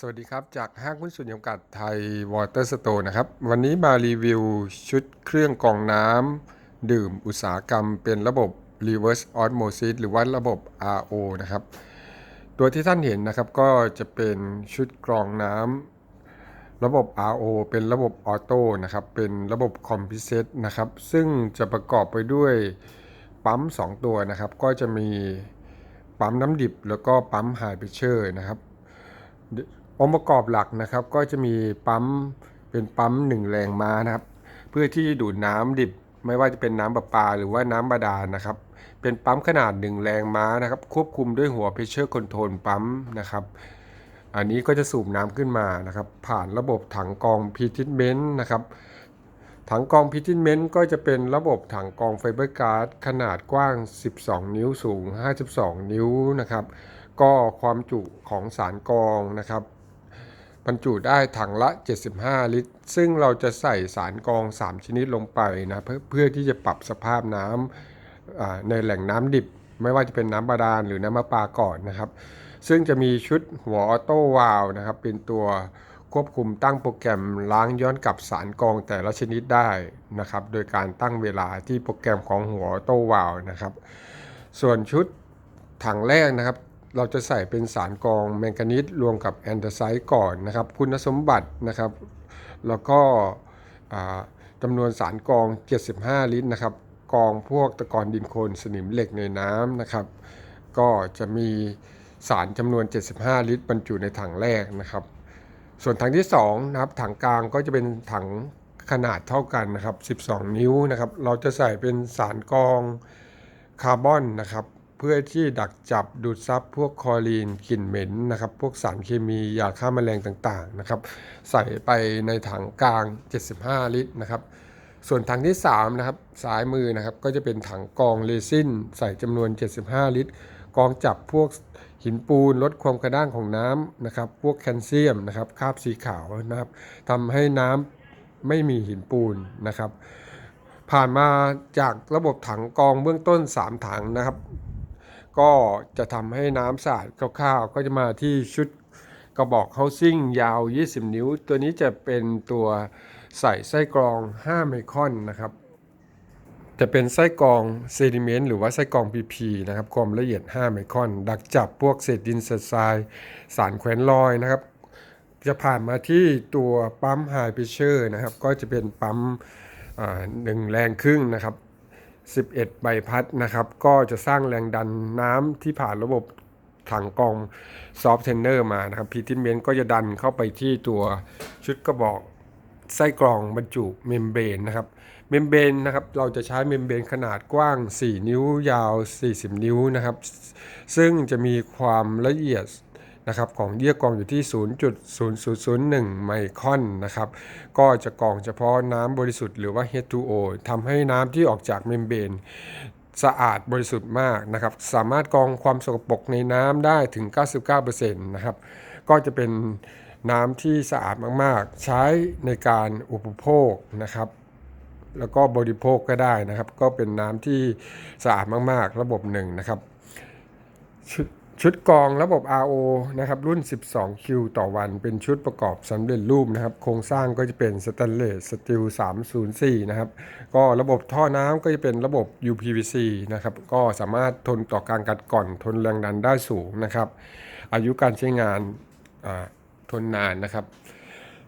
สวัสดีครับ จากห้างหุ้นส่วนจำกัดไทยวอเตอร์สโตนะครับ วันนี้มารีวิวชุดเครื่องกรองน้ำดื่มอุตสาหกรรมเป็นระบบ reverse osmosis หรือว่าระบบ RO นะครับ ตัวที่ท่านเห็นนะครับก็จะเป็นชุดกรองน้ำระบบ RO เป็นระบบออโต้นะครับ เป็นระบบคอมพิเซตนะครับ ซึ่งจะประกอบไปด้วยปั๊ม 2 ตัวนะครับ ก็จะมีปั๊มน้ำดิบแล้วก็ปั๊มไฮเพรสเชอร์นะครับ องค์ประกอบหลักนะครับ ก็จะมีปั๊มเป็นปั๊มหนึ่งแรงม้านะครับ เพื่อที่ดูดน้ำดิบไม่ว่าจะเป็นน้ำประปาหรือว่าน้ำบาดาลนะครับ เป็นปั๊มขนาดหนึ่งแรงม้านะครับ ควบคุมด้วยหัวเพชเชอร์คอนโทรลปั๊มนะครับ อันนี้ก็จะสูบน้ำขึ้นมานะครับ ผ่านระบบถังกรองพีทิทเมนต์นะครับถังกรองพิทิเมนต์ก็จะเป็นระบบถังกรองไฟเบอร์การ์ดขนาดกว้าง 12 นิ้วสูง 52 นิ้วนะครับ ก็ความจุของสารกรองนะครับ บรรจุได้ถังละ 75 ลิตร ซึ่งเราจะใส่สารกอง 3 ชนิดลงไปนะเพื่อเพื่อที่จะปรับสภาพน้ำในแหล่งน้ำดิบ ไม่ว่าจะเป็นน้ำบาดาลหรือน้ำมะปาก่อนนะครับ ซึ่งจะมีชุดหัวออโต้วาล์วนะครับเป็นตัวควบคุมตั้งโปรแกรมล้างย้อนกลับสารกองแต่ละชนิดได้นะครับ โดยการตั้งเวลาที่โปรแกรมของหัวออโต้วาล์วนะครับ ส่วนชุดถังแรกนะครับ เราจะใส่เป็นสารกรองแมงกานีสรวมกับแอนเดอร์ไซต์ก่อนนะครับ คุณสมบัตินะครับ แล้วก็จำนวนสารกรอง 75 ลิตรนะครับกรองพวกตะกอนดินโคลนสนิมเหล็กในน้ำนะครับ ก็จะมีสารจำนวน 75 ลิตร บรรจุในถังแรกนะครับ ส่วนถังที่2นะครับถังกลางก็จะเป็นถังขนาดเท่ากันนะครับ 12 นิ้วนะครับ เราจะใส่เป็นสารกรองคาร์บอนนะครับ เพื่อที่ดักจับดูดซับพวกคอรีนกลิ่นเหม็นนะครับ พวกสารเคมียาฆ่าแมลงต่างๆนะครับ ใส่ไปในถังกลาง 75 ลิตรนะครับ ส่วนถังที่3นะครับซ้ายมือนะครับก็จะเป็นถังกองเรซินใส่จำนวน 75 ลิตรกองจับพวกหินปูนลดความกระด้างของน้ำนะครับ พวกแคลเซียมนะครับคราบสีขาวนะครับทำให้น้ำไม่มีหินปูนนะครับ ผ่านมาจากระบบถังกองเบื้องต้น 3 ถังนะครับ ก็จะทำให้น้ำสะอาดคร่าวๆ ก็จะมาที่ชุดกระบอก housing ยาว 20 นิ้ว ตัวนี้จะเป็นตัวใส่ไส้กรอง 5 ไมครอนนะครับ จะเป็นไส้กรองเซดิเมนต์หรือว่าไส้กรอง PP นะครับความละเอียด 5 ไมครอน ดักจับพวกเศษดินเศษทราย สารแขวนลอยนะครับ จะผ่านมาที่ตัวปั๊มไฮเพเชอร์นะครับ ก็จะเป็นปั๊มหนึ่งแรงครึ่งนะครับ 11 ใบพัดนะครับ ก็จะสร้างแรงดันน้ำที่ผ่านระบบถังกรองซอฟเทนเนอร์มานะครับพีทิเมนก็จะดันเข้าไปที่ตัวชุดกระบอกไส้กรองบรรจุเมมเบรนนะครับ เมมเบรนนะครับเราจะใช้เมมเบรนขนาดกว้าง 4 นิ้วยาว 40 นิ้วนะครับ ซึ่งจะมีความละเอียด นะครับของเยื่อกองอยู่ที่ 0.0001 ไมครอนนะครับก็จะกองเฉพาะน้ำบริสุทธิ์หรือว่า H2O ทำให้น้ำที่ออกจากเมมเบรนสะอาดบริสุทธิ์มากนะครับ สามารถกองความสกปรกในน้ำได้ถึง 99%นะครับ ก็จะเป็นน้ำที่สะอาดมาก ๆ ใช้ในการอุปโภคนะครับ แล้วก็บริโภคก็ได้นะครับ ก็เป็นน้ำที่สะอาดมาก ๆ ระบบหนึ่งนะครับ ชุดกองระบบ RO นะครับรุ่น 12 คิวต่อวันเป็นชุดประกอบสำเร็จรูปนะครับ โครงสร้างก็จะเป็นสแตนเลสสตีล 304 นะครับ ก็ระบบท่อน้ำก็จะเป็นระบบ UPVC นะครับ ก็สามารถทนต่อการกัดกร่อนทนแรงดันได้สูงนะครับ อายุการใช้งานทนนานนะครับ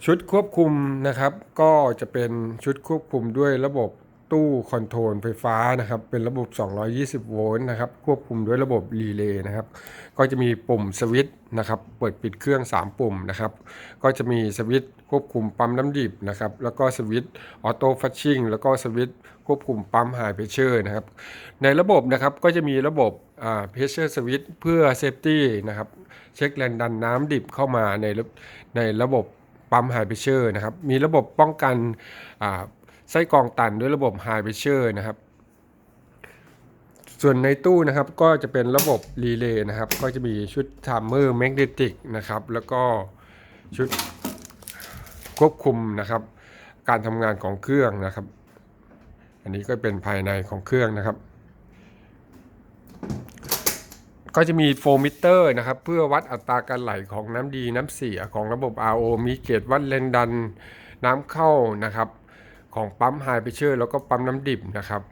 ชุดควบคุมนะครับ ก็จะเป็นชุดควบคุมด้วยระบบ ตู้คอนโทรลไฟฟ้านะครับ เป็นระบบ 220 โวลต์นะครับ ควบคุมด้วยระบบรีเลย์นะครับ ก็จะมีปุ่มสวิตช์นะครับ เปิดปิดเครื่อง 3 ปุ่มนะครับ ก็จะมีสวิตช์ควบคุมปั๊มน้ำดิบนะครับ แล้วก็สวิตช์ออโต้ฟัชชิ่งแล้วก็สวิตช์ควบคุมปั๊มไฮเพรสเชอร์นะครับ ในระบบนะครับก็จะมีระบบอ่าเพรสเชอร์สวิตช์เพื่อเซฟตี้นะครับ เช็คแรงดันน้ำดิบเข้ามาในระในระบบปั๊มไฮเพรสเชอร์นะครับ มีระบบป้องกันอ่า ไส้กรองตันด้วยระบบไฮเพรสเชอร์นะครับ ส่วนในตู้นะครับก็จะเป็นระบบรีเลย์นะครับ ก็จะมีชุดทามเมอร์แมกเนติกนะครับ แล้วก็ชุดควบคุมนะครับ การทำงานของเครื่องนะครับ อันนี้ก็เป็นภายในของเครื่องนะครับ ก็จะมีโฟมิเตอร์นะครับ เพื่อวัดอัตราการไหลของน้ำดีน้ำเสียของระบบ RO มีเกจวัดแรงดันน้ำเข้านะครับ ของปั๊มไฮเพรสเชอร์แล้วก็ปั๊มน้ำดิบนะครับ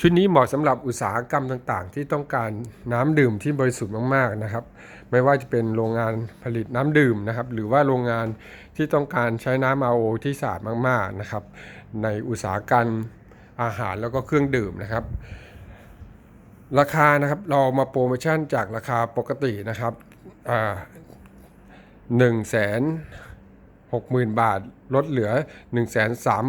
ชุดนี้เหมาะสำหรับอุตสาหกรรมต่างๆ ที่ต้องการน้ำดื่มที่บริสุทธิ์มากๆนะครับ ไม่ว่าจะเป็นโรงงานผลิตน้ำดื่มนะครับ หรือว่าโรงงานที่ต้องการใช้น้ำ RO ที่สะอาดมากๆนะครับ ในอุตสาหกรรมอาหารแล้วก็เครื่องดื่มนะครับ ราคานะครับเรามาโปรโมชั่นจากราคาปกตินะครับหนึ่งแสนหกหมื่นบาทลดเหลือ1นึ่งแสนสาม